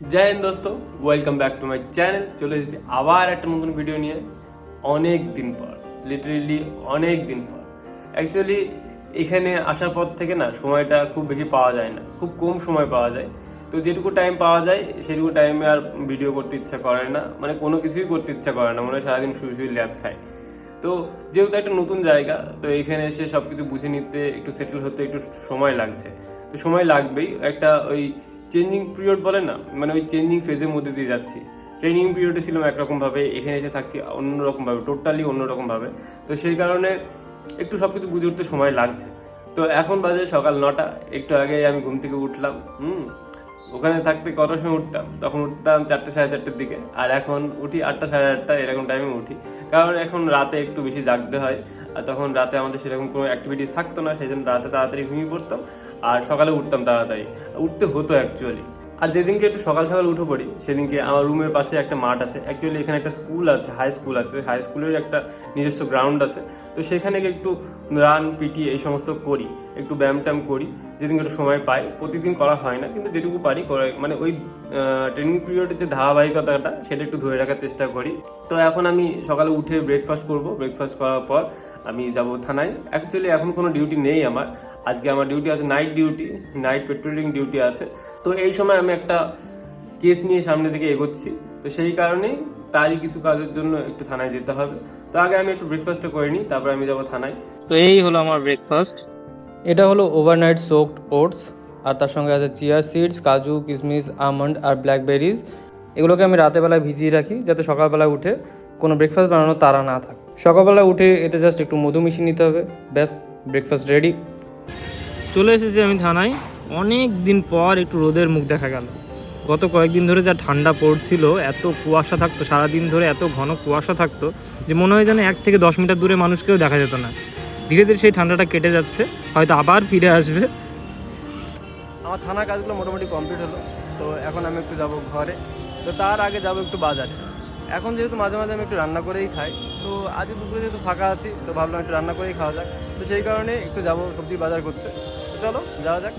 জয় হিন্দ দোস্ত welcome back to my channel চলে এসেছি আবার একটা নতুন ভিডিও নিয়ে অনেক দিন পর লিটারেলি অনেক দিন পর অ্যাকচুয়ালি এখানে আসার পর থেকে না সময়টা খুব বেশি পাওয়া যায় না খুব কম সময় পাওয়া যায় তো যেটুকু টাইম পাওয়া যায় সেটুকু টাইমে আর ভিডিও করতে ইচ্ছা করে না মানে কোনো কিছুই করতে ইচ্ছা করে না মনে হয় সারাদিন শুয়ে শুয়ে ল্যাব খায় তো যেহেতু একটা নতুন জায়গা তো এখানে এসে সবকিছু বুঝে নিতে একটু সেটেল হতে একটু সময় লাগছে তো সময় লাগবেই একটা ওই চেঞ্জিং পিরিয়ড বলে না মানে ওই চেঞ্জিং ফেজের মধ্যে দিয়ে যাচ্ছি। ট্রেনিং পিরিয়ডে ছিলাম একরকমভাবে, এখানে এসে থাকছি অন্যরকম ভাবে টোটালি অন্যরকম ভাবে তো সেই কারণে একটু সব কিছু বুঝে উঠতে সময় লাগছে। তো এখন বাজে সকাল নটা, একটু আগে আমি ঘুম থেকে উঠলাম, হুম, ওখানে থাকতে কটার সময় উঠতাম? তখন উঠতাম চারটে সাড়ে চারটের দিকে, আর এখন উঠি আটটা সাড়ে আটটা, এরকম টাইমে উঠি। কারণ এখন রাতে একটু বেশি জাগতে হয়, আর তখন রাতে আমাদের সেরকম কোনো অ্যাক্টিভিটিস থাকতো না, সেই জন্য রাতে তাড়াতাড়ি ঘুমিয়ে পড়তাম। আর সকালে উঠতাম তাড়াতাড়ি। উঠতে হতো অ্যাকচুয়ালি আর যেদিনকে একটু সকাল সকাল উঠে পড়ি, সেদিনকে আমার রুমের পাশে একটা মাঠ আছে। অ্যাকচুয়ালি এখানে একটা স্কুল আছে হাই স্কুল আছে। হাই স্কুলের একটা নিজস্ব গ্রাউন্ড আছে। তো সেখানে একটু রান পিটি এই সমস্ত করি। একটু ব্যায়াম ট্যাম করি। যেদিনকে একটু সময় পাই, প্রতিদিন করা হয় না, কিন্তু যেটুকু পারি করে মানে ওই ট্রেনিং পিরিয়ডের যে ধারাবাহিকতাটা, সেটা একটু ধরে রাখার চেষ্টা করি। তো এখন আমি সকালে উঠে ব্রেকফাস্ট করব। ব্রেকফাস্ট করার পর আমি যাব থানায়। অ্যাকচুয়ালি এখন কোনো ডিউটি নেই আমার। আজকে আমার ডিউটি আছে night duty night patrolling duty আছে। তো এই সময় আমি একটা কেস নিয়ে সামনে দিকে এগোচ্ছি। তো সেই কারণেই তারই কিছু কাজের জন্য একটু থানায় যেতে হবে। তো আগে আমি একটু ব্রেকফাস্টটা করে নিই তারপর আমি যাব থানায়। তো এই হলো আমার ব্রেকফাস্ট এটা হলো ওভারনাইট সোকড ওটস আর তার সঙ্গে আছে চিয়া সিডস কাজু কিশমিশ আমন্ড আর ব্ল্যাকবেরিজ এগুলোকে আমি রাতেবেলায় ভিজিয়ে রাখি যাতে সকালবেলা উঠে কোনো ব্রেকফাস্ট বানানোর তারা না থাকে। সকালবেলা উঠে এতে জাস্ট একটু মধু মিশিয়ে নিতে হবে। ব্যাস ব্রেকফাস্ট রেডি চলে এসেছি আমি থানায়। অনেক দিন পর একটু রোদের মুখ দেখা গেল। গত কয়েকদিন ধরে যা ঠান্ডা পড়ছিল, এত কুয়াশা থাকতো, সারাদিন ধরে এত ঘন কুয়াশা থাকতো যে মনে হয় যেন এক থেকে দশ মিটার দূরে মানুষকেও দেখা যেত না। ধীরে ধীরে সেই ঠান্ডাটা কেটে যাচ্ছে, হয়তো আবার ফিরে আসবে। আমার থানা কাজগুলো মোটামুটি কমপ্লিট হলো, তো এখন আমি একটু যাব ঘরে। তো তার আগে যাব একটু বাজারে। এখন যেহেতু মাঝে মাঝে আমি একটু রান্না করেই খাই, তো আজ দুপুরে যেহেতু ফাঁকা আছি, তো ভাবলাম একটু রান্না করেই খাওয়া যাক। তো সেই কারণে একটু যাব সবজি বাজার করতে। চলো যাওয়া যাক।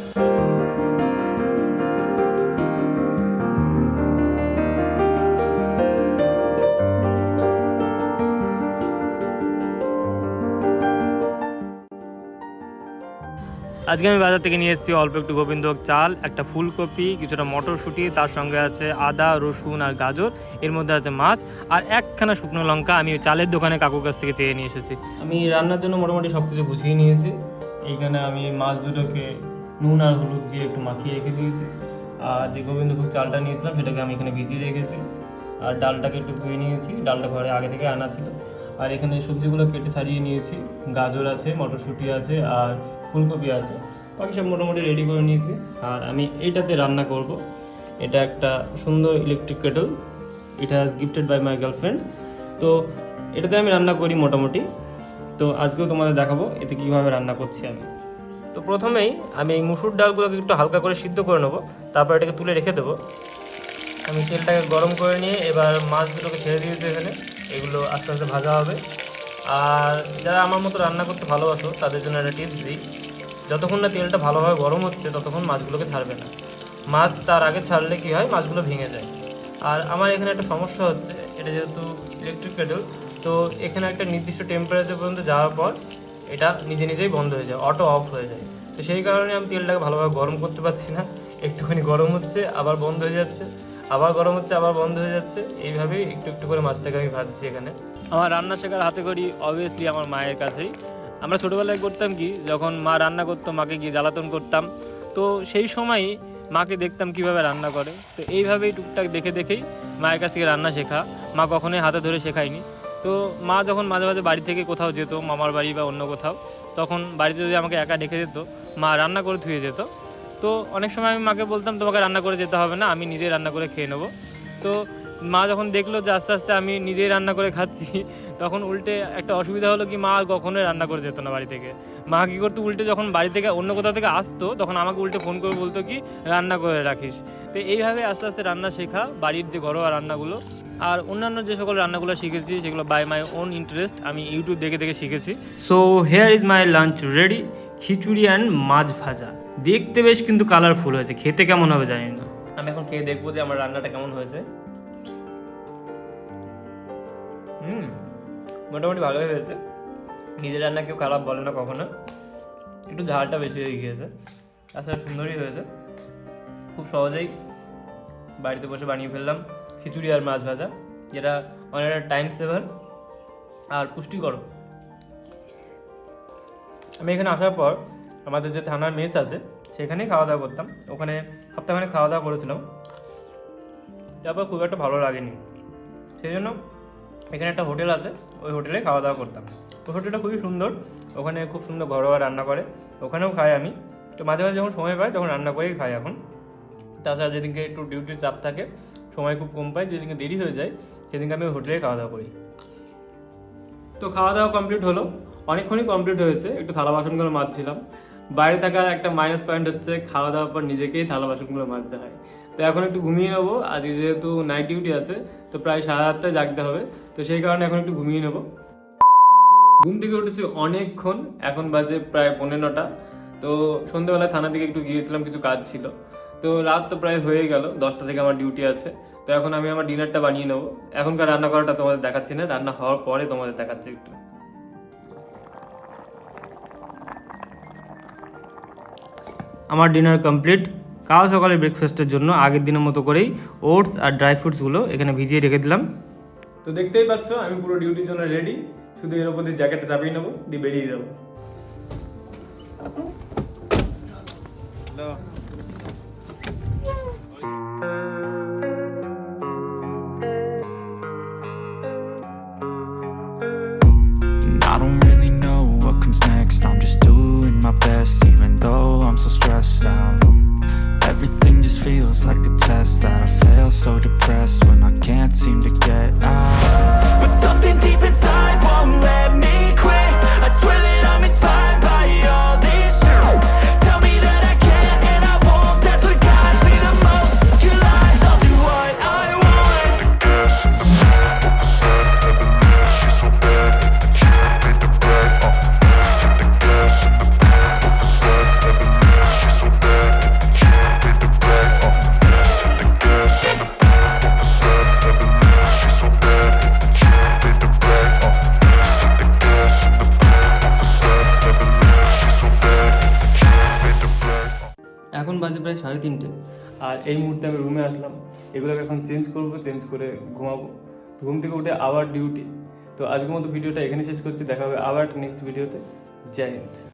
আজকে আমি বাজার থেকে নিয়ে এসেছি অল্প একটু গোবিন্দভোগ চাল একটা ফুলকপি কিছুটা মটরশুঁটি তার সঙ্গে আছে আদা রসুন আর গাজর এর মধ্যে আছে মাছ আর একখানা শুকনো লঙ্কা আমি ওই চালের দোকানে কাকুর কাছ থেকে চেয়ে নিয়ে এসেছি। আমি রান্নার জন্য মোটামুটি সব কিছু গুছিয়ে নিয়েছি। এইখানে আমি মাছ দুটোকে নুন আর হলুদ দিয়ে একটু মাখিয়ে রেখে দিয়েছি। আর যে গোবিন্দভোগ চালটা নিয়েছিলাম, সেটাকে আমি এখানে ভিজিয়ে রেখেছি। আর ডালটাকে একটু ধুয়ে নিয়েছি, ডালটা ঘরে আগে থেকে আনা ছিল। আর এখানে সবজিগুলো কেটে ছাড়িয়ে নিয়েছি। গাজর আছে, মটরশুঁটি আছে, আর ফুলকপি আছে। বাকি সব মোটামুটি রেডি করে নিয়েছি। আর আমি এইটাতে রান্না করব। এটা একটা সুন্দর ইলেকট্রিক কেটল এটা has gifted by my girlfriend তো এটাতে আমি রান্না করি মোটামুটি। তো আজকেও তোমাদের দেখাবো এতে কীভাবে রান্না করছি আমি। তো প্রথমেই আমি এই মুসুর ডালগুলোকে একটু হালকা করে সিদ্ধ করে নেব, তারপর এটাকে তুলে রেখে দেবো। আমি তেলটাকে গরম করে নিয়ে এবার মাছগুলোকে ছেড়ে দিয়ে দিয়েছি এখানে, এগুলো আস্তে আস্তে ভাজা হবে। আর যারা আমার মতো রান্না করতে ভালোবাসো, তাদের জন্য একটা টিপস দিই, যতক্ষণ না তেলটা ভালোভাবে গরম হচ্ছে, ততক্ষণ মাছগুলোকে ছাড়বে না। মাছ তার আগে ছাড়লে কি হয়? মাছগুলো ভেঙে যায়। আর আমার এখানে একটা সমস্যা হচ্ছে, এটা যেহেতু ইলেকট্রিক কেটল তো এখানে একটা নির্দিষ্ট টেম্পারেচার পর্যন্ত যাওয়ার পর এটা নিজে নিজেই বন্ধ হয়ে যায় অটো অফ হয়ে যায়। তো সেই কারণে আমি তেলটাকে ভালোভাবে গরম করতে পারছি না। একটুখানি গরম হচ্ছে, আবার বন্ধ হয়ে যাচ্ছে, আবার গরম হচ্ছে, আবার বন্ধ হয়ে যাচ্ছে। এইভাবেই একটু একটু করে মাছটাকে আমি ভাজছি এখানে। আমার রান্না শেখার হাতে করি অবভিয়াসলি আমার মায়ের কাছেই। আমরা ছোটোবেলায় করতাম কি, যখন মা রান্না করতো, মাকে গিয়ে জ্বালাতন করতাম। তো সেই সময়ই মাকে দেখতাম কীভাবে রান্না করে। তো এইভাবেই টুকটাক দেখে দেখেই মায়ের কাছ থেকে রান্না শেখা। মা কখনোই হাতে ধরে শেখায়নি। তো মা যখন মাঝে মাঝে বাড়ি থেকে কোথাও যেত, মামার বাড়ি বা অন্য কোথাও, তখন বাড়িতে যদি আমাকে একা রেখে যেত, মা রান্না করে ধুয়ে যেত। তো অনেক সময় আমি মাকে বলতাম, তোমাকে রান্না করে যেতে হবে না, আমি নিজেই রান্না করে খেয়ে নেব। তো মা যখন দেখল যে আস্তে আস্তে আমি নিজেই রান্না করে খাচ্ছি তখন উল্টে একটা অসুবিধা হলো কি মা কখনোই রান্না করে যেত না বাড়ি থেকে। মা কী করতো, উল্টে যখন বাড়ি থেকে অন্য কোথাও থেকে আসতো, তখন আমাকে উল্টে ফোন করে বলতো কি, রান্না করে রাখিস। তো এইভাবে আস্তে আস্তে রান্না শেখা, বাড়ির যে ঘরোয়া রান্নাগুলো। আর অন্যান্য যে সকল রান্নাগুলো শিখেছি, সেগুলো বাই মাই ওন ইন্টারেস্ট আমি ইউটিউব দেখে দেখে শিখেছি। So here is my lunch ready khichuri and maach bhaja. দেখতে বেশ কিন্তু কালারফুল হয়েছে, খেতে কেমন হবে জানি না। আমি এখন খেয়ে দেখব যে আমার রান্নাটা কেমন হয়েছে। হুম। মোটামুটি ভালোই হয়েছে। নিজের রান্না কেউ খারাপ বলে না কখনো। একটু ঝালটা বেশি হয়ে গিয়েছে। তাছাড়া সুন্দরই হয়েছে। খুব সহজেই বাড়িতে বসে বানিয়ে ফেললাম খিচুড়ি আর মাছ ভাজা, যেটা অনেকটা টাইম সেভার আর পুষ্টিকর। আমি এখানে আসার পর আমাদের যে থানার মেস আছে, সেখানেই খাওয়া দাওয়া করতাম। ওখানে সপ্তাহখানে খাওয়া দাওয়া করেছিলাম। তারপর খুব একটা ভালো লাগেনি। সেই জন্য এখানে একটা হোটেল আছে, ওই হোটেলে খাওয়া দাওয়া করতাম। ওই হোটেলটা খুবই সুন্দর, ওখানে খুব সুন্দর ঘরোয়া রান্না করে, ওখানেও খাই আমি। তো মাঝে মাঝে যখন সময় পাই, তখন রান্না করেই খাই এখন। তাছাড়া যেদিনকে একটু ডিউটির চাপ থাকে, সময় খুব কম পাই, যেদিনকে দেরি হয়ে যায়, সেদিনকে আমি হোটেলে খাওয়া দাওয়া করি। তো খাওয়া দাওয়া কমপ্লিট হলো। অনেকক্ষণই কমপ্লিট হয়েছে, একটু থালা বাসনগুলো মাজছিলাম। বাইরে থাকার একটা মাইনাস পয়েন্ট হচ্ছে খাওয়া দাওয়ার পর নিজেকেই থালা বাসনগুলো মাজতে হয়। তো এখন একটু ঘুমিয়ে নেব, আজকে যেহেতু নাইট ডিউটি আছে, তো প্রায় সাড়ে আটটায় জাগতে হবে, তো সেই কারণে এখন একটু ঘুমিয়ে নেব। ঘুম থেকে উঠেছি অনেকক্ষণ, এখন বাজে প্রায় পনেরো নটা। তো সন্ধ্যেবেলায় থানা থেকে একটু গিয়েছিলাম, কিছু কাজ ছিল। তো রাত তো প্রায় হয়ে গেল, দশটা থেকে আমার ডিউটি আছে। তো এখন আমি আমার ডিনারটা বানিয়ে নেব। এখনকার রান্না করাটা তোমাদের দেখাচ্ছি না, রান্না হওয়ার পরে তোমাদের দেখাচ্ছি একটু। আমার ডিনার কমপ্লিট কাল সকালে ব্রেকফাস্টের জন্য আগের দিনের মতো করেই ওটস আর ড্রাই ফ্রুটসগুলো এখানে ভিজিয়ে রেখে দিলাম। তো দেখতেই পাচ্ছ আমি পুরো ডিউটির জন্য রেডি শুধু এর উপর দিয়ে জ্যাকেটটা চাপিয়ে নেব দিয়ে বেরিয়ে যাব। এখন বাজে প্রায় সাড়ে তিনটে। আর এই মুহূর্তে আমি রুমে আসলাম। এগুলোকে এখন চেঞ্জ করব চেঞ্জ করে ঘুমাবো। ঘুম থেকে উঠে আবার ডিউটি তো আজকের মতো ভিডিওটা এখানে শেষ করছি। দেখা হবে আবার নেক্সট ভিডিওতে জয় হিন্দ।